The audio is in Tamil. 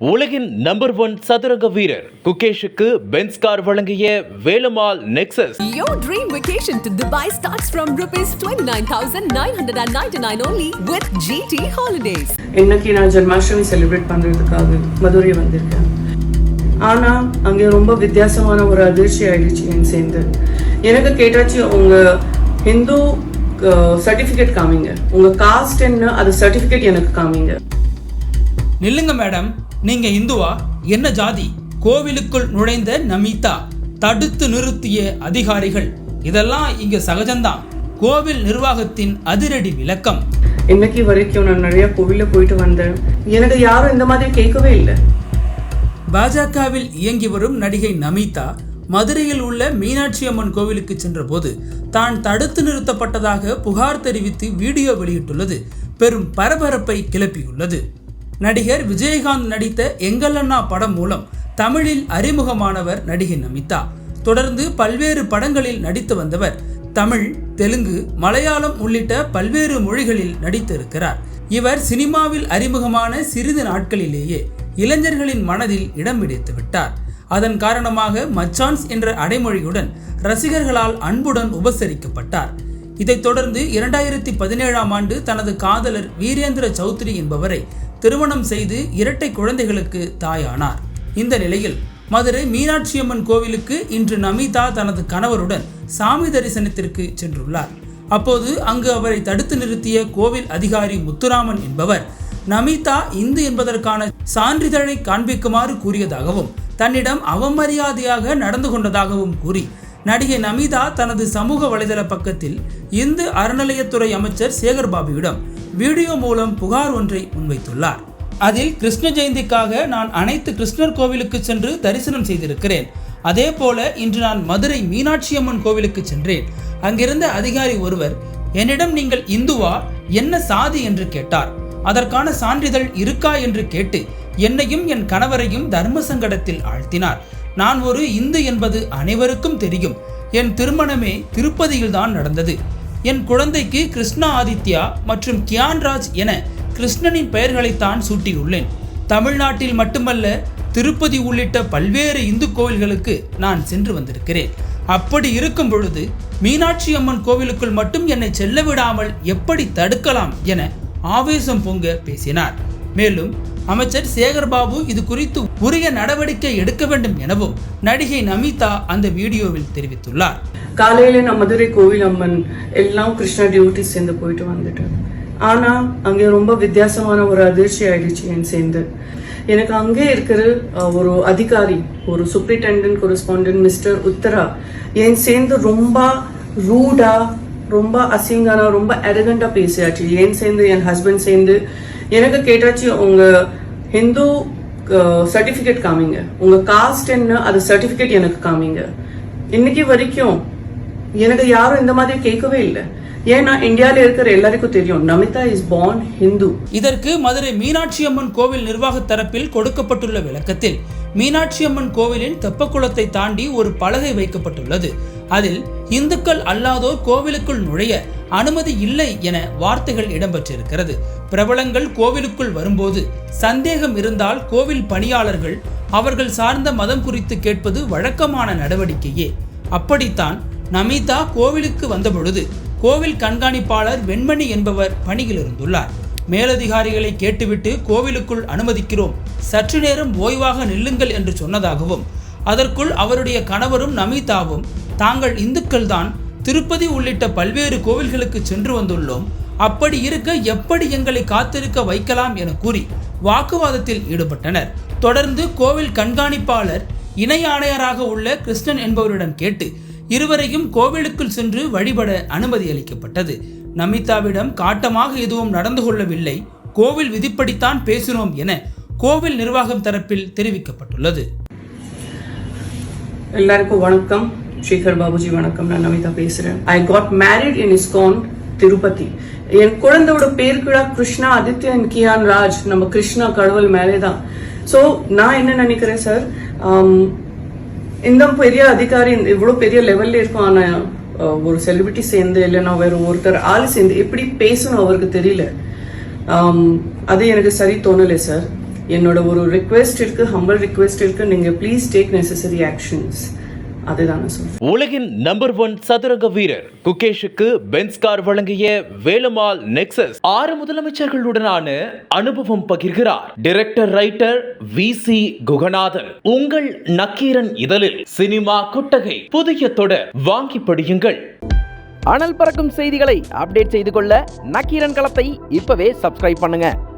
உலகின் நம்பர் ஒன் சதுரங்க வீரர் குகேஷுக்கு பென்ஸ் கார் வழங்கிய Velumal Nexus. Your dream vacation to Dubai starts from rupees 29,999 only with GT Holidays. இன்னைக்கு நான் ஜென்மாஷ்டமி செலிப்ரேட் பண்றதுக்காக மதுரை வந்திருக்கேன். ஆனா அங்கே ரொம்ப வித்தியாசமான ஒரு அதிர்ச்சி ஆயிடுச்சு என் சேர்ந்து. எனக்கு கேட்டாச்சு உங்க ஹிந்து சர்டிஃபிகேட் காமிங்க. உங்க காஸ்ட் என்ன அது சர்டிஃபிகேட் எனக்கு காமிங்க. நில்லுங்க மேடம் நீங்க இந்துவா? என்ன ஜாதி? கோவிலுக்குள் நுழைந்த நமிதா தடுத்து நிறுத்திய அதிகாரிகள். இதெல்லாம் இங்க சகஜம்தான். கோவில் நிர்வாகத்தின் அதிரடி விளக்கம். இன்னைக்கு வரைக்கும் நான் நிறைய கோவில போயிட்டு வந்தேன். எனக்கு யாரும் இந்த மாதிரி கேட்கவே இல்லை. பாஜகவில் இயங்கி வரும் நடிகை நமிதா மதுரையில் உள்ள மீனாட்சி அம்மன் கோவிலுக்கு சென்றபோது தான் தடுத்து நிறுத்தப்பட்டதாக புகார் தெரிவித்து வீடியோ வெளியிட்டுள்ளது. பெரும் பரபரப்பை கிளப்பியுள்ளது. நடிகர் விஜயகாந்த் நடித்த எங்கல்லண்ணா படம் மூலம் தமிழில் அறிமுகமானவர் நடிகை நமிதா. தொடர்ந்து பல்வேறு படங்களில் நடித்து வந்தவர் தமிழ் தெலுங்கு மலையாளம் உள்ளிட்ட பல்வேறு மொழிகளில் நடித்திருக்கிறார். இவர் சினிமாவில் அறிமுகமான சிறிது நாட்களிலேயே இளைஞர்களின் மனதில் இடம் பிடித்து விட்டார். அதன் காரணமாக மச்சான்ஸ் என்ற அடைமொழியுடன் ரசிகர்களால் அன்புடன் உபசரிக்கப்பட்டார். இதைத் தொடர்ந்து இரண்டாயிரத்தி பதினேழாம் ஆண்டு தனது காதலர் வீரேந்திர சௌத்ரி என்பவரை திருமணம் செய்து இரட்டை குழந்தைகளுக்கு தாயானார். இந்த நிலையில் மதுரை மீனாட்சியம்மன் கோவிலுக்கு இன்று நமிதா தனது கணவருடன் சாமி தரிசனத்திற்கு சென்றுள்ளார். அப்போது அங்கு அவரை தடுத்து நிறுத்திய கோவில் அதிகாரி முத்துராமன் என்பவர் நமிதா இந்து என்பதற்கான சான்றிதழை காண்பிக்குமாறு கூறியதாகவும் தன்னிடம் அவமரியாதையாக நடந்து கொண்டதாகவும் கூறி நடிகை நமிதா தனது சமூக வலைதள பக்கத்தில் இந்து அறநிலையத்துறை அமைச்சர் சேகர்பாபுவிடம் வீடியோ மூலம் புகார் ஒன்றை முன்வைத்துள்ளார். அதில் கிருஷ்ண ஜெயந்திக்காக நான் அனைத்து கிருஷ்ணர் கோவிலுக்கு சென்று தரிசனம் செய்திருக்கிறேன். அதே போல இன்று நான் மதுரை மீனாட்சி அம்மன் கோவிலுக்கு சென்றேன். அங்கிருந்த அதிகாரி ஒருவர் என்னிடம் நீங்கள் இந்துவா? என்ன சாதி? என்று கேட்டார். அதற்கான சான்றிதழ் இருக்கா? என்று கேட்டு என்னையும் என் கணவரையும் தர்ம சங்கடத்தில் ஆழ்த்தினார். நான் ஒரு இந்து என்பது அனைவருக்கும் தெரியும். என் திருமணமே திருப்பதியில் தான் நடந்தது. என் குழந்தைக்கு கிருஷ்ணா ஆதித்யா மற்றும் கியான்ராஜ் என கிருஷ்ணனின் பெயர்களைத்தான் சூட்டியுள்ளேன். தமிழ்நாட்டில் மட்டுமல்ல திருப்பதி உள்ளிட்ட பல்வேறு இந்து கோவில்களுக்கு நான் சென்று வந்திருக்கிறேன். அப்படி இருக்கும் பொழுது மீனாட்சி அம்மன் கோவிலுக்குள் மட்டும் என்னை செல்ல விடாமல் எப்படி தடுக்கலாம் என ஆவேசம் பொங்க பேசினார். மேலும் அமைச்சர் சேகர்பாபு இது குறித்து உரிய நடவடிக்கை எடுக்க வேண்டும் எனவும் நடிகை நமிதா அந்த வீடியோவில் தெரிவித்துள்ளார். காலையில நான் மதுரை கோவில் அம்மன் எல்லாம் கிருஷ்ணா டியூட்டி சேர்ந்து போயிட்டு வந்துட்டேன். ஆனா அங்கே ரொம்ப வித்தியாசமான ஒரு அதிர்ச்சி ஆயிடுச்சு என் சேர்ந்து. எனக்கு அங்கே இருக்கிற ஒரு அதிகாரி ஒரு சூப்பரிண்டென்டென்ட் கொரஸ்பாண்டன்ட் மிஸ்டர் உத்தரா என் சேர்ந்து ரொம்ப ரூடா ரொம்ப அசிங்கானா ரொம்ப அரகண்டா பேசியாச்சு. என் சேர்ந்து என் ஹஸ்பண்ட் சேர்ந்து எனக்கு கேட்டாச்சு உங்க ஹிந்து சர்டிஃபிகேட் காமிங்க. உங்க காஸ்ட் என்ன அது சர்டிஃபிகேட் எனக்கு காமிங்க. இன்னைக்கு வரைக்கும் எனக்கு யாரும் இந்த மாதிரி கேட்கவே இல்லை. ஏன்னா இந்தியாவில் இருக்கிற எல்லாருக்கும் தெரியும் நமிதா இஸ் பார்ன் ஹிந்து இதற்கு மதுரை மீனாட்சி அம்மன் கோவில் நிர்வாக தரப்பில் கொடுக்கப்பட்டுள்ள விளக்கத்தில் மீனாட்சி அம்மன் கோவிலின் தெப்பக்குளத்தை தாண்டி ஒரு பலகை வைக்கப்பட்டுள்ளது. அதில் இந்துக்கள் அல்லாதோர் கோவிலுக்குள் நுழைய அனுமதி இல்லை என வார்த்தைகள் இடம்பெற்றிருக்கிறது. பிரபலங்கள் கோவிலுக்குள் வரும்போது சந்தேகம் இருந்தால் கோவில் பணியாளர்கள் அவர்கள் சார்ந்த மதம் குறித்து கேட்பது வழக்கமான நடவடிக்கையே. அப்படித்தான் நமிதா கோவிலுக்கு வந்தபொழுது கோவில் கண்காணிப்பாளர் வெண்மணி என்பவர் பணியில் இருந்துள்ளார் மேலதிகாரிகளை கேட்டுவிட்டு கோவிலுக்குள் அனுமதிக்கிறோம். சற்று நேரம் ஓய்வாக நில்லுங்கள் என்று சொன்னதாகவும் அதற்குள் அவருடைய கணவரும் நமிதாவும் தாங்கள் இந்துக்கள்தான். திருப்பதி உள்ளிட்ட பல்வேறு கோவில்களுக்கு சென்று வந்துள்ளோம். அப்படி இருக்க எப்படி எங்களை காத்திருக்க வைக்கலாம் என கூறி வாக்குவாதத்தில் ஈடுபட்டனர். தொடர்ந்து கோவில் கண்காணிப்பாளர் இணை ஆணையராக உள்ள கிருஷ்ணன் என்பவரிடம் கேட்டு இருவரையும் கோவிலுக்குள் சென்று வழிபட அனுமதி அளிக்கப்பட்டது. நமிதாவிடம் காட்டமாக எதுவும் நடந்து கொள்ளவில்லை. கோவில் விதிப்படித்தான் பேசினோம் என கோவில் நிர்வாகம் தரப்பில் தெரிவிக்கப்பட்டுள்ளது. எல்லாருக்கும் வணக்கம். ஸ்ரீகர் பாபுஜி வணக்கம். நான் நமிதா பேசுறேன். I got married in ISKCON Tirupati என் குழந்தையோட பேர் கூட கிருஷ்ணா ஆதித்யன் கியான் ராஜ். நம்ம கிருஷ்ணா கடவுள் மேலே தான் ஸோ நான் என்ன நினைக்கிறேன் சார் இந்த பெரிய அதிகாரி இவ்வளோ பெரிய லெவல்ல இருக்கும் ஒரு செலிபிரிட்டி சேர்ந்து இல்லைன்னா வேற ஒருத்தர் ஆள் சேர்ந்து எப்படி பேசணும் அவருக்கு தெரியல. அது எனக்கு சரி தோணலை சார் என்னோட ஒரு ரிக்வெஸ்ட் இருக்கு ஹம்பிள் ரிக்வெஸ்ட் இருக்கு. நீங்க ப்ளீஸ் டேக் நெசசரி ஆக்ஷன்ஸ் அதுதான் சொல்றேன். உலகின் நம்பர் ஒன் சதுரங்க வீரர் குகேஷுக்கு பென்ஸ் கார் வழங்கிய வேலுமால் நெக்சஸ் ஆறு முதலமைச்சர்களுடனான அனுபவம் பகிர்கிறார். Director writer V C Guganathan. உங்கள் நக்கீரன் இதழில் சினிமா கொட்டகை புதிய தொடர் வாங்கி படியுங்கள். அனல் பறக்கும் செய்திகளை அப்டேட் செய்து கொள்ள நக்கீரன் களத்தை இப்பவே சப்ஸ்கிரைப் பண்ணுங்க.